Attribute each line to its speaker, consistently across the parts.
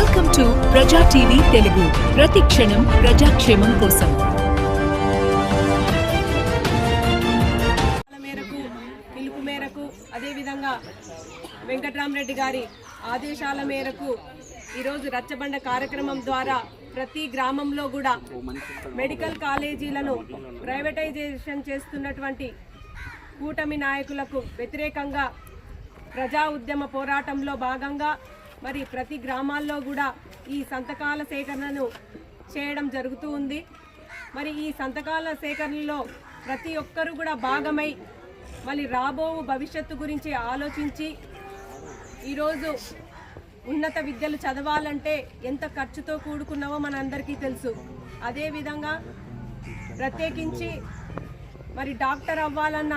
Speaker 1: Welcome to Praja TV Telugu. ప్రతి క్షణం ప్రజాక్షేమం కోసం.
Speaker 2: మేరకు పిలుపు మేరకు అదేవిధంగా వెంకట్రామరెడ్డి గారి ఆదేశాల మేరకు ఈరోజు రచ్చబండ కార్యక్రమం ద్వారా ప్రతి గ్రామంలో కూడా మెడికల్ కాలేజీలను ప్రైవేటైజేషన్ చేస్తున్నటువంటి కూటమి నాయకులకు వ్యతిరేకంగా ప్రజా ఉద్యమ పోరాటంలో భాగంగా మరి ప్రతి గ్రామాల్లో కూడా ఈ సంతకాల సేకరణను చేయడం జరుగుతూ ఉంది. మరి ఈ సంతకాల సేకరణలో ప్రతి ఒక్కరూ కూడా భాగమై మళ్ళీ రాబో భవిష్యత్తు గురించి ఆలోచించి ఈరోజు ఉన్నత విద్యలు చదవాలంటే ఎంత ఖర్చుతో కూడుకున్నావో మనందరికీ తెలుసు. అదేవిధంగా ప్రత్యేకించి మరి డాక్టర్ అవ్వాలన్న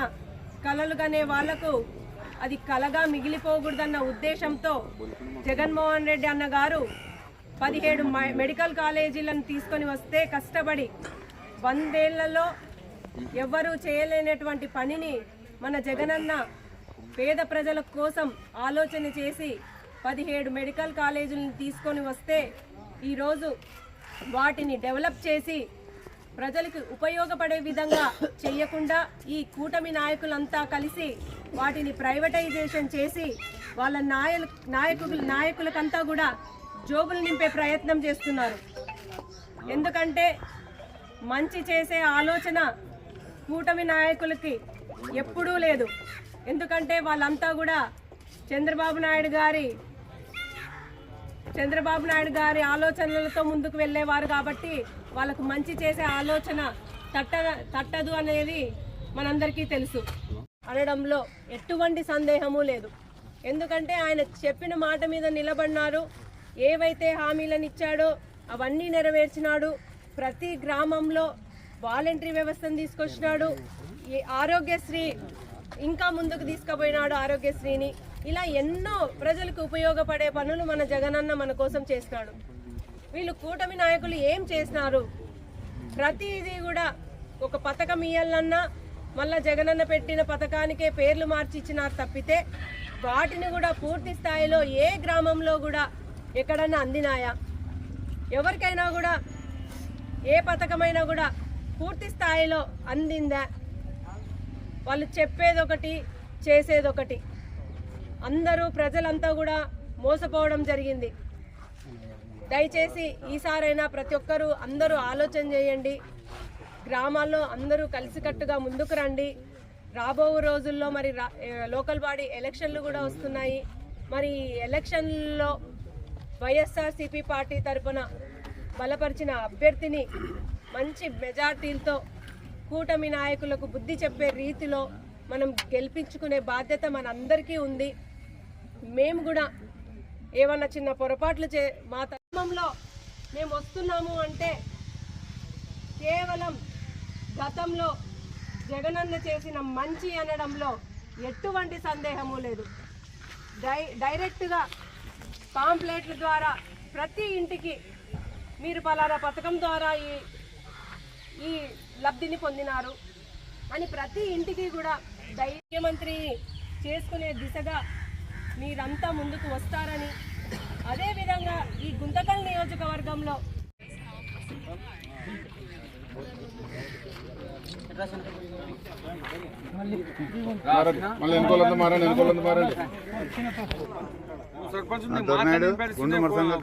Speaker 2: కలలు కనే వాళ్ళకు అది కలగా మిగిలిపోకూడదన్న ఉద్దేశంతో జగన్మోహన్ రెడ్డి అన్న గారు పదిహేడు మెడికల్ కాలేజీలను తీసుకొని వస్తే కష్టపడి వందేళ్ళలో ఎవ్వరూ చేయలేనటువంటి పనిని మన జగనన్న పేద ప్రజల కోసం ఆలోచన చేసి పదిహేడు మెడికల్ కాలేజీలను తీసుకొని వస్తే ఈరోజు వాటిని డెవలప్ చేసి ప్రజలకు ఉపయోగపడే విధంగా చేయకుండా ఈ కూటమి నాయకులంతా కలిసి వాటిని ప్రైవేటైజేషన్ చేసి వాళ్ళ నాయలు నాయకులు నాయకులకంతా కూడా జోబులు నింపే ప్రయత్నం చేస్తున్నారు. ఎందుకంటే మంచి చేసే ఆలోచన కూటమి నాయకులకి ఎప్పుడూ లేదు. ఎందుకంటే వాళ్ళంతా కూడా చంద్రబాబు నాయుడు గారి చంద్రబాబు నాయుడు గారి ఆలోచనలతో ముందుకు వెళ్ళేవారు కాబట్టి వాళ్ళకు మంచి చేసే ఆలోచన తట్ట తట్టదు అనేది మనందరికీ తెలుసు. అనడంలో ఎటువంటి సందేహము లేదు. ఎందుకంటే ఆయన చెప్పిన మాట మీద నిలబడినారు. ఏవైతే హామీలను ఇచ్చాడో అవన్నీ నెరవేర్చినాడు. ప్రతి గ్రామంలో వాలంటరీ వ్యవస్థను తీసుకొచ్చినాడు. ఆరోగ్యశ్రీ ఇంకా ముందుకు తీసుకుపోయినాడు ఆరోగ్యశ్రీని. ఇలా ఎన్నో ప్రజలకు ఉపయోగపడే పనులు మన జగనన్న మన కోసం చేసినాడు వీళ్ళు కూటమి నాయకులు ఏం చేసినారు ప్రతిదీ కూడా ఒక పథకం ఇయ్యాలన్నా మళ్ళా జగనన్న పెట్టిన పథకానికే పేర్లు మార్చి ఇచ్చినారు తప్పితే వాటిని కూడా పూర్తి స్థాయిలో ఏ గ్రామంలో కూడా ఎక్కడన్నా అందినాయా? ఎవరికైనా కూడా ఏ పథకమైనా కూడా పూర్తి స్థాయిలో అందిందా? వాళ్ళు చెప్పేదొకటి చేసేదొకటి. అందరూ ప్రజలంతా కూడా మోసపోవడం జరిగింది. దయచేసి ఈసారైనా ప్రతి ఒక్కరూ అందరూ ఆలోచన చేయండి. గ్రామాల్లో అందరూ కలిసికట్టుగా ముందుకు రండి. రాబో రోజుల్లో మరి రా- లోకల్ బాడీ ఎలక్షన్లు కూడా వస్తున్నాయి. మరి ఎలక్షన్లో వైఎస్ఆర్సీపీ పార్టీ తరపున బలపరిచిన అభ్యర్థిని మంచి మెజార్టీలతో కూటమి నాయకులకు బుద్ధి చెప్పే రీతిలో మనం గెలిపించుకునే బాధ్యత మనందరికీ ఉంది. మేము కూడా ఏమన్నా చిన్న పొరపాట్లు చే మా తరంలో మేము వస్తున్నాము అంటే కేవలం గతంలో జగనన్న చేసిన మంచి అనడంలో ఎటువంటి సందేహము లేదు. డై డైరెక్ట్గా పాంప్లెట్ల ద్వారా ప్రతి ఇంటికి మీరు పలానా పథకం ద్వారా ఈ ఈ లబ్ధిని పొందినారు అని ప్రతి ఇంటికి కూడా ధైర్యమంత్రి ముఖ్యమంత్రి చేసుకునే దిశగా మీరంతా ముందుకు వస్తారని అదేవిధంగా ఈ గుంతకల్ నియోజకవర్గంలో
Speaker 3: మళ్ళీ మారండి మారండి. దొరనాయుడు గుండు మరసంగా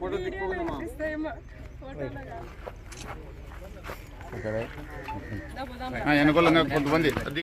Speaker 4: ఫోటో
Speaker 3: కొంతమంది.